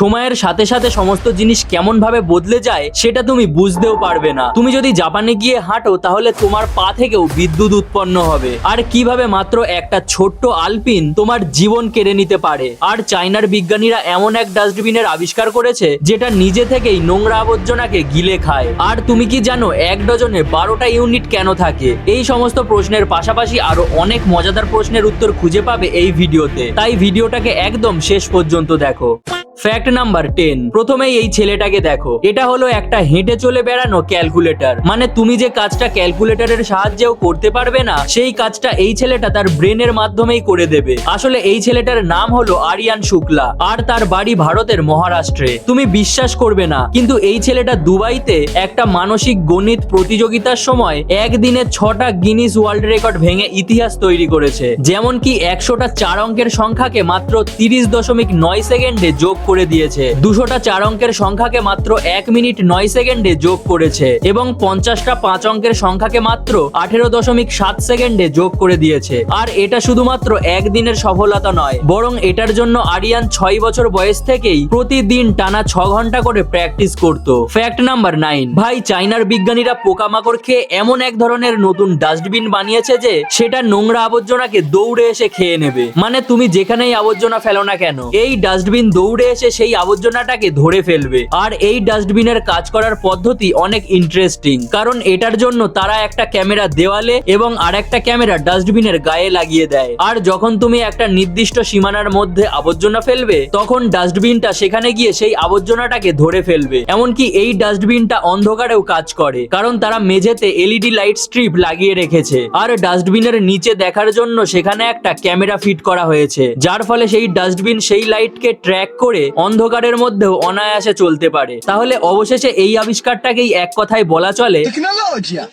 সময়ের সাথে সাথে সমস্ত জিনিস কেমন ভাবে বদলে যায়, সেটা তুমি বুঝতেও পারবে না। তুমি যদি জাপানে গিয়ে হাঁটো, তাহলে তোমার পা থেকেও বিদ্যুৎ উৎপন্ন হবে। আর কীভাবে মাত্র একটা ছোট্ট আলপিন তোমার জীবন কেড়ে নিতে পারে? আর চায়নার বিজ্ঞানীরা এমন এক ডাস্টবিনের আবিষ্কার করেছে, যেটা নিজে থেকেই নোংরা আবর্জনাকে গিলে খায়। আর তুমি কি জানো, এক ডজনে বারোটা ইউনিট কেন থাকে? এই সমস্ত প্রশ্নের পাশাপাশি আরও অনেক মজাদার প্রশ্নের উত্তর খুঁজে পাবে এই ভিডিওতে। তাই ভিডিওটাকে একদম শেষ পর্যন্ত দেখো। ফ্যাক্ট নাম্বার টেন প্রথমেই এই ছেলেটাকে দেখো। এটা হলো একটা হেঁটে চলে বেড়ানো ক্যালকুলেটর মানে তুমি যে কাজটা ক্যালকুলেটরের সাহায্যেও করতে পারবে না, সেই কাজটা এই ছেলেটা তার ব্রেনের মাধ্যমেই করে দেবে। আসলে এই ছেলেটার নাম হলো আরিয়ান শুক্লা, আর তার বাড়ি ভারতের মহারাষ্ট্রে। তুমি বিশ্বাস করবে না, কিন্তু এই ছেলেটা দুবাইতে একটা মানসিক গণিত প্রতিযোগিতার সময় একদিনে ছটা গিনিস ওয়ার্ল্ড রেকর্ড ভেঙে ইতিহাস তৈরি করেছে। যেমন কি একশোটা চার অঙ্কের সংখ্যাকে মাত্র তিরিশ দশমিক নয় সেকেন্ডে যোগ করে দিয়েছে। দুশোটা চার অঙ্কের সংখ্যাকে মাত্র এক মিনিট নয় সেকেন্ডে যোগ করেছে এবং পঞ্চাশটা পাঁচ অঙ্কের সংখ্যাকে মাত্র আঠেরো দশমিক সাত সেকেন্ডে যোগ করে দিয়েছে। আর এটা শুধুমাত্র একদিনের সফলতা নয়, বরং এটার জন্য আরিয়ান ছয় বছর বয়স থেকেই প্রতিদিন টানা ছ ঘণ্টা করে প্র্যাকটিস করত। ফ্যাক্ট নাম্বার নাইন, ভাই চাইনার বিজ্ঞানীরা পোকামাকড় খেয়ে এমন এক ধরনের নতুন ডাস্টবিন বানিয়েছে যে সেটা নোংরা আবর্জনাকে দৌড়ে এসে খেয়ে নেবে। মানে তুমি যেখানেই আবর্জনা ফেলো না কেন, এই ডাস্টবিন দৌড়ে এসে সেই আবর্জনাটাকে ধরে ফেলবে। আর এই ডাস্টবিনের কাজ করার পদ্ধতি অনেক ইন্টারেস্টিং কারণ এটার জন্য তারা একটা ক্যামেরা দেওয়ালে এবং আর একটা ক্যামেরা ডাস্টবিনের গায়ে লাগিয়ে দেয়। আর যখন তুমি একটা নির্দিষ্ট সীমানার মধ্যে আবর্জনা ফেলবে, তখন ডাস্টবিনটা সেখানে গিয়ে সেই আবর্জনাটাকে ধরে ফেলবে। এমনকি এই ডাস্টবিনটা অন্ধকারেও কাজ করে, কারণ তারা মেঝেতে এলইডি লাইট স্ট্রিপ লাগিয়ে রেখেছে। আর ডাস্টবিনের নিচে দেখার জন্য সেখানে একটা ক্যামেরা ফিট করা হয়েছে, যার ফলে সেই ডাস্টবিন সেই লাইটকে ট্র্যাক করে অন্ধকারের মধ্যেও অনায়াসে চলতে পারে তাহলে অবশেষে এই আবিষ্কারটাকেই এক কথায় বলা চলে Tecnologia!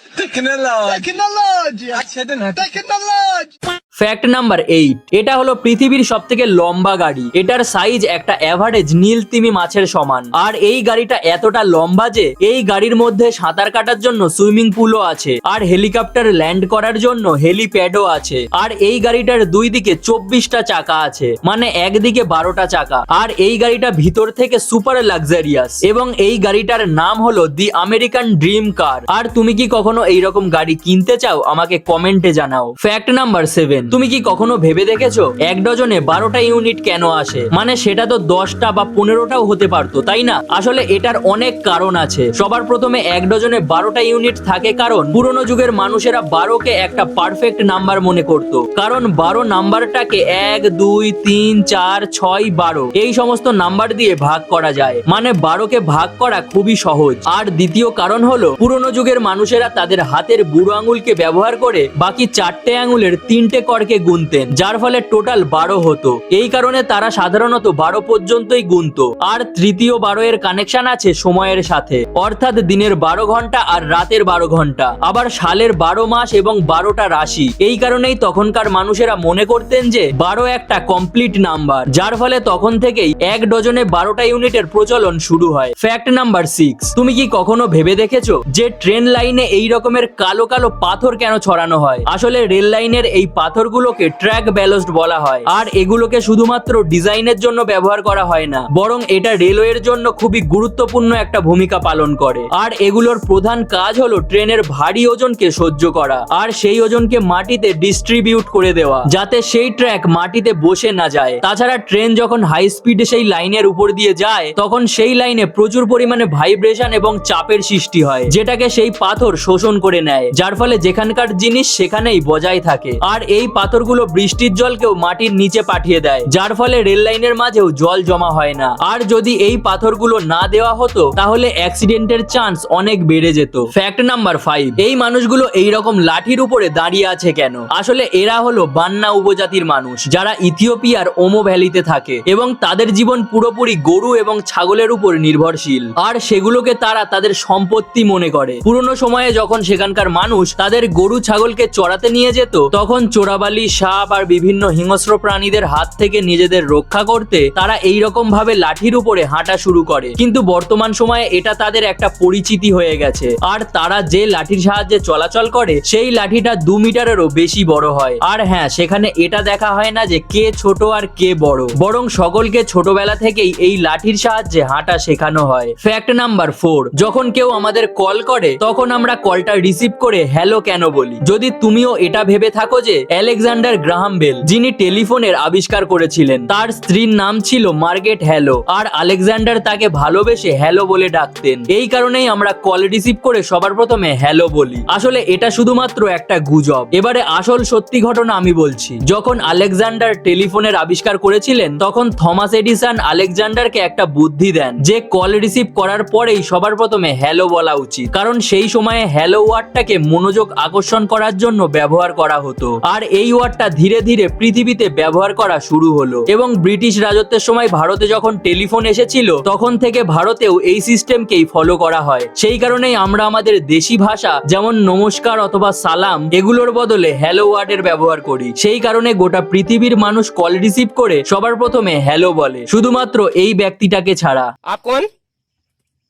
Tecnologia! Fact number eight এটা হলো পৃথিবীর সব থেকে লম্বা গাড়ি। এটার সাইজ একটা অ্যাভারেজ নীল তিমি মাছের সমান। আর এই গাড়িটা এতটা লম্বা যে, এই গাড়ির মধ্যে সাঁতার কাটার জন্য সুইমিং পুলও আছে। আর হেলিকপ্টার ল্যান্ড করার জন্য হেলিপ্যাডও আছে। আর এই গাড়িটার দুই দিকে চব্বিশটা চাকা আছে। মানে একদিকে বারোটা চাকা। আর এই গাড়িটা ভিতর থেকে সুপার লাক্সারিয়াস এবং এই গাড়িটার নাম হলো দি আমেরিকান ড্রিম কার আর তুমি কি কখনো এইরকম গাড়ি কিনতে চাও? আমাকে কমেন্টে জানাও। ফ্যাক্ট নাম্বার সেভেন তুমি কি কখনো ভেবে দেখেছ? এক ডজনে বারোটা ইউনিট কেন আসে? মানে সেটা তো দশটা বা পনেরোটাও হতে পারতো, তাই না? আসলে এটার অনেক কারণ আছে। সবার প্রথমে এক ডজনে বারোটা ইউনিট থাকে কারণ পুরোনো যুগের মানুষেরা বারোকে একটা পারফেক্ট নাম্বার মনে করত। কারণ বারো নাম্বারটাকে এক, দুই, তিন, চার, ছয়, বারো এই সমস্ত নাম্বার দিয়ে ভাগ করা যায়। মানে বারোকে ভাগ করা খুবই সহজ। আর দ্বিতীয় কারণ হলো, পুরোনো যুগের মানুষেরা তাদের হাতের বুড়ো আঙুলকে ব্যবহার করে বাকি চারটে আঙুলের তিনটে করকে গুনতেন, যার ফলে টোটাল বারো হতো। এই কারণে তারা সাধারণত বারো পর্যন্তই গুনতো। আর তৃতীয় বারো এর কানেকশন আছে সময়ের সাথে। অর্থাৎ দিনের বারো ঘণ্টা আর রাতের বারো ঘণ্টা। আবার সালের বারো মাস এবং বারোটা রাশি। এই কারণেই তখনকার মানুষেরা মনে করতেন যে, বারো একটা কমপ্লিট নাম্বার। যার ফলে তখন থেকেই এক ডজনে বারোটা ইউনিটের প্রচলন শুরু হয়। Fact number six. তুমি কি কখনো ভেবে দেখেছ যে, ট্রেন লাইনে এই রকমের কালো কালো পাথর কেন ছড়ানো হয়? আসলে রেল লাইনের এই পাথরগুলোকে ট্র্যাক ব্যালস্ট বলা হয়। আর এগুলোকে শুধুমাত্র ডিজাইনের জন্য ব্যবহার করা হয় না, বরং এটা রেলওয়ের জন্য খুবই গুরুত্বপূর্ণ একটা ভূমিকা পালন করে। আর এগুলোর প্রধান কাজ হলো ট্রেনের ভারী ওজনকে সহ্য করা, আর সেই ওজনকে মাটিতে ডিস্ট্রিবিউট করে দেওয়া, যাতে সেই ট্র্যাক মাটিতে বসে না যায়। তাছাড়া ট্রেন যখন হাই স্পিডে সেই লাইনের উপর দিয়ে যায়, তখন সেই লাইনে প্রচুর পরিমাণে ভাইব্রেশন এবং চাপের সৃষ্টি হয়, যেটাকে সেই পাথর শোষণ করে নেয়, যার ফলে যেখানকার জিনিস সেখানেই বজায় থাকে। আর এই পাথরগুলো বৃষ্টির জলকেও মাটির নিচে পাঠিয়ে দেয়, যার ফলে রেল লাইনের মাঝেও জল জমা হয় না। আর যদি এই পাথরগুলো না দেওয়া হতো, তাহলে অ্যাক্সিডেন্টের চান্স অনেক বেড়ে যেত। ফ্যাক্ট নাম্বার ফাইভ, এই মানুষগুলো এই রকম লাঠির উপরে দাঁড়িয়ে আছে কেন? আসলে এরা হলো বান্না উপজাতির মানুষ, যারা ইথিওপিয়ার ওমো ভ্যালিতে থাকে, এবং তাদের জীবন পুরোপুরি গরু এবং ছাগলের উপর নির্ভরশীল। আর সেগুলোকে তারা তাদের সম্পত্তি মনে করে। পুরনো সময়ে যখন সেখানকার মানুষ তাদের গরু ছাগলকে চড়াতে নিয়ে যেত, তখন চোরাবালি চোরাবালি সাপ আর বিভিন্ন হিংস্র প্রাণীদের হাত থেকে নিজেদের রক্ষা করতে তারা এই রকম ভাবে লাঠির উপরে হাঁটা শুরু করে। কিন্তু বর্তমান সময়ে এটা তাদের একটা পরিচিতি হয়ে গেছে। আর তারা যে লাঠির সাহায্যে চলাচল করে, সেই লাঠিটা দু মিটারেরও বেশি বড় হয়। আর হ্যাঁ সেখানে এটা দেখা হয় না যে কে ছোট আর কে বড়। বরং সকলকে ছোটবেলা থেকেই এই লাঠির সাহায্যে হাঁটা শেখানো হয়। ফ্যাক্ট নাম্বার ফোর, যখন কেউ আমাদের কল করে, তখন আমরা কলটা রিসিভ করে হ্যালো কেন বলি। যদি তুমিও এটা ভেবে থাকো যে অ্যালেকজান্ডার গ্রাহাম বেল, যিনি টেলিফোনের আবিষ্কার করেছিলেন। তার স্ত্রীর নাম ছিল মার্গেট হ্যালো, আর আলেকজান্ডার তাকে ভালোবেসে হ্যালো বলে ডাকতেন। এই কারণেই আমরা কল রিসিভ করে সবার প্রথমে হ্যালো বলি। আসলে এটা শুধুমাত্র একটা গুজব। এবারে আসল সত্যি ঘটনা আমি বলছি। যখন আলেকজান্ডার টেলিফোনের আবিষ্কার করেছিলেন, তখন থমাস এডিসন আলেকজান্ডারকে একটা বুদ্ধি দেন, যে কল রিসিভ করার পরেই সবার প্রথমে হ্যালো বলা উচিত। কারণ সেই সময়ে হ্যালো ওয়ার্ডটাকে মনোযোগ আকর্ষণ করার জন্য ব্যবহার করা হতো। আর এই ওয়ার্ডটা ধীরে ধীরে পৃথিবীতে ব্যবহার করা শুরু হলো এবং ব্রিটিশ রাজত্বের সময় ভারতে যখন টেলিফোন এসেছিল তখন থেকে ভারতেও এই সিস্টেমকেই ফলো করা হয় সেই কারণেই আমরা আমাদের দেশি ভাষা যেমন নমস্কার অথবা সালাম এগুলোর বদলে হ্যালো ওয়ার্ডের ব্যবহার করি সেই কারণে গোটা পৃথিবীর মানুষ কল রিসিভ করে সবার প্রথমে হ্যালো বলে শুধুমাত্র এই ব্যক্তিটাকে ছাড়া आप कौन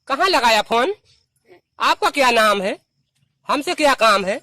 कहाँ लगाया फोन आपका क्या नाम है हमसे क्या काम है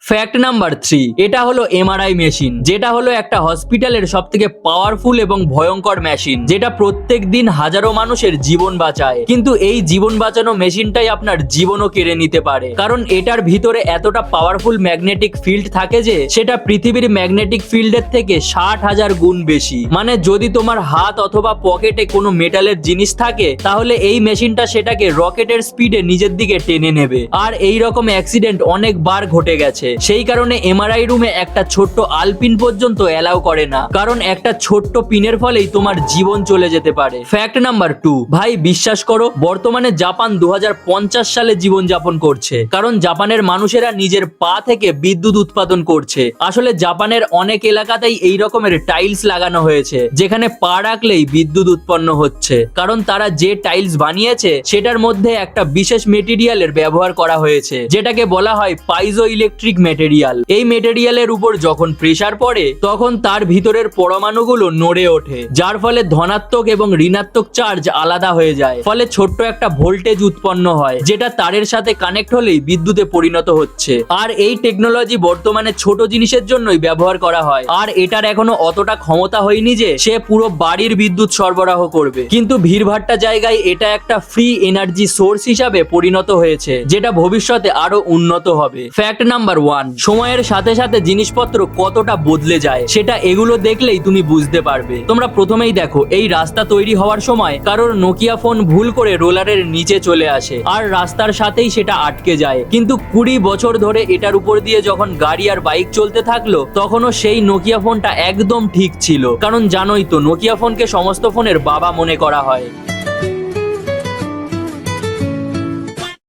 ফ্যাক্ট নাম্বার থ্রি এটা হলো এমআরআই মেশিন যেটা হলো একটা হসপিটালের সব থেকে পাওয়ারফুল এবং ভয়ঙ্কর মেশিন যেটা প্রত্যেক দিন হাজারো মানুষের জীবন বাঁচায়। কিন্তু এই জীবন বাঁচানো মেশিনটাই আপনার জীবনও কেড়ে নিতে পারে। কারণ এটার ভিতরে এতটা পাওয়ারফুল ম্যাগনেটিক ফিল্ড থাকে যে, সেটা পৃথিবীর ম্যাগনেটিক ফিল্ডের থেকে ষাট হাজার গুণ বেশি। মানে যদি তোমার হাত অথবা পকেটে কোনো মেটালের জিনিস থাকে, তাহলে এই মেশিনটা সেটাকে রকেটের স্পিডে নিজের দিকে টেনে নেবে। আর এই রকম অ্যাক্সিডেন্ট অনেকবার ঘটে গেছে। সেই কারণে এমআরআই রুমে একটা ছোট্ট আলপিন পর্যন্ত অ্যালাউ করে না। কারণ একটা ছোট্ট পিনের ফলেই তোমার জীবন চলে যেতে পারে। ফ্যাক্ট নাম্বার টু ভাই বিশ্বাস করো, বর্তমানে জাপান দু হাজার পঞ্চাশ সালে জীবনযাপন করছে। কারণ জাপানের মানুষেরা নিজের পা থেকে বিদ্যুৎ উৎপাদন করছে। আসলে জাপানের অনেক এলাকাতেই এই রকমের টাইলস লাগানো হয়েছে, যেখানে পা রাখলেই বিদ্যুৎ উৎপন্ন হচ্ছে। কারণ তারা যে টাইলস বানিয়েছে, সেটার মধ্যে একটা বিশেষ মেটেরিয়ালের ব্যবহার করা হয়েছে, যেটাকে বলা হয় পাইজো ইলেকট্রিক মেটেরিয়াল এই মেটেরিয়ালের উপর যখন প্রেসার পড়ে, তখন তার ভিতরের পরমাণুগুলো নড়ে ওঠে, যার ফলে ধনাত্মক এবং ঋণাত্মক চার্জ আলাদা হয়ে যায়। ফলে ছোট্ট একটা ভোল্টেজ উৎপন্ন হয়, যেটা তারের সাথে কানেক্ট হলেই বিদ্যুতে পরিণত হচ্ছে। আর এই টেকনোলজি বর্তমানে ছোট জিনিসের জন্যই ব্যবহার করা হয়। আর এটার এখনও অতটা ক্ষমতা হয়নি যে, সে পুরো বাড়ির বিদ্যুৎ সরবরাহ করবে। কিন্তু ভিড়ভাট্টা জায়গায় এটা একটা ফ্রি এনার্জি সোর্স হিসাবে পরিণত হয়েছে, যেটা ভবিষ্যতে আরও উন্নত হবে। ফ্যাক্ট নাম্বার ওয়ান সময়ের সাথে সাথে জিনিসপত্র কতটা বদলে যায়, সেটা এগুলো দেখলেই তুমি বুঝতে পারবে। তোমরা প্রথমেই দেখো, এই রাস্তা তৈরি হওয়ার সময় কারোর নোকিয়া ফোন ভুল করে রোলারের নিচে চলে আসে, আর রাস্তার সাথেই সেটা আটকে যায়। কিন্তু কুড়ি বছর ধরে এটার উপর দিয়ে যখন গাড়ি আর বাইক চলতে থাকল, তখনও সেই নোকিয়া ফোনটা একদম ঠিক ছিল। কারণ জানোই তো নোকিয়া ফোনকে সমস্ত ফোনের বাবা মনে করা হয়।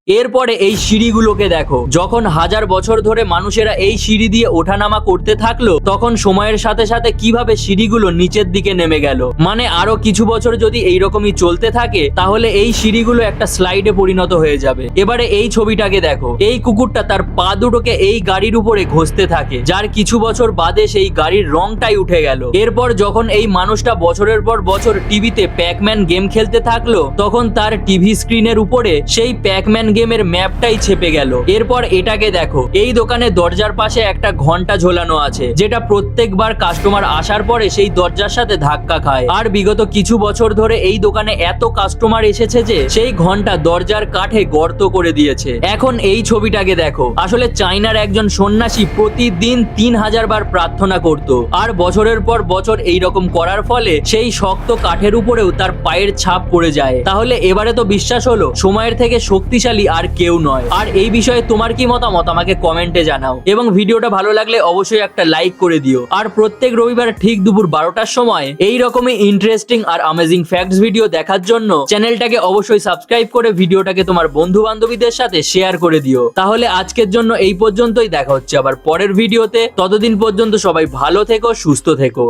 এরপরে এই সিঁড়িগুলোকে দেখো। যখন হাজার বছর ধরে মানুষেরা এই সিঁড়ি দিয়ে ওঠানামা করতে থাকল, তখন সময়ের সাথে সাথে কীভাবে সিঁড়িগুলো নিচের দিকে নেমে গেল। মানে আরও কিছু বছর যদি এইরকমই চলতে থাকে, তাহলে এই সিঁড়িগুলো একটা স্লাইডে পরিণত হয়ে যাবে। এবারে এই ছবিটাকে দেখো। এই কুকুরটা তার পা দুটোকে এই গাড়ির উপরে ঘষতে থাকে, যার কিছু বছর বাদে সেই গাড়ির রংটাই উঠে গেল। এরপর যখন এই মানুষটা বছরের পর বছর টিভিতে প্যাকম্যান গেম খেলতে থাকল, তখন তার টিভি স্ক্রিনের উপরে সেই প্যাকম্যান গেমের ম্যাপটাই ছেপে গেল। এরপর এটাকে দেখো, এই দোকানে দরজার পাশে একটা ঘণ্টা ঝোলানো আছে, যেটা প্রত্যেকবার কাস্টমার আসার পরে সেই দরজার সাথে ধাক্কা খায়। আর বিগত কিছু বছর ধরে এই দোকানে এত কাস্টমার এসেছে যে সেই ঘণ্টা দরজার কাঠে গর্ত করে দিয়েছে। এখন এই ছবিটাকে দেখো, আসলে চাইনার একজন সন্ন্যাসী প্রতিদিন তিন হাজার বার প্রার্থনা করত, আর বছরের পর বছর এই রকম করার ফলে সেই শক্ত কাঠের উপরেও তার পায়ের ছাপ পড়ে যায়। তাহলে এবারে তো বিশ্বাস হলো, সময়ের থেকে শক্তিশালী আর কেউ নয়। আর এই বিষয়ে তোমার কি মতামত? আমাকে কমেন্টে জানাও। এবং ভিডিওটা ভালো লাগলে অবশ্যই একটা লাইক করে দিও। আর প্রত্যেক রবিবার ঠিক দুপুর বারোটার সময় এই রকমই ইন্টারেস্টিং আর অ্যামেজিং ফ্যাক্টস ভিডিও দেখার জন্য চ্যানেলটাকে অবশ্যই সাবস্ক্রাইব করে ভিডিওটাকে তোমার বন্ধু বান্ধবীদের সাথে শেয়ার করে দিও। তাহলে আজকের জন্য এই পর্যন্তই। দেখা হচ্ছে আবার পরের ভিডিওতে ততদিন পর্যন্ত সবাই ভালো থেকো, সুস্থ থেকো।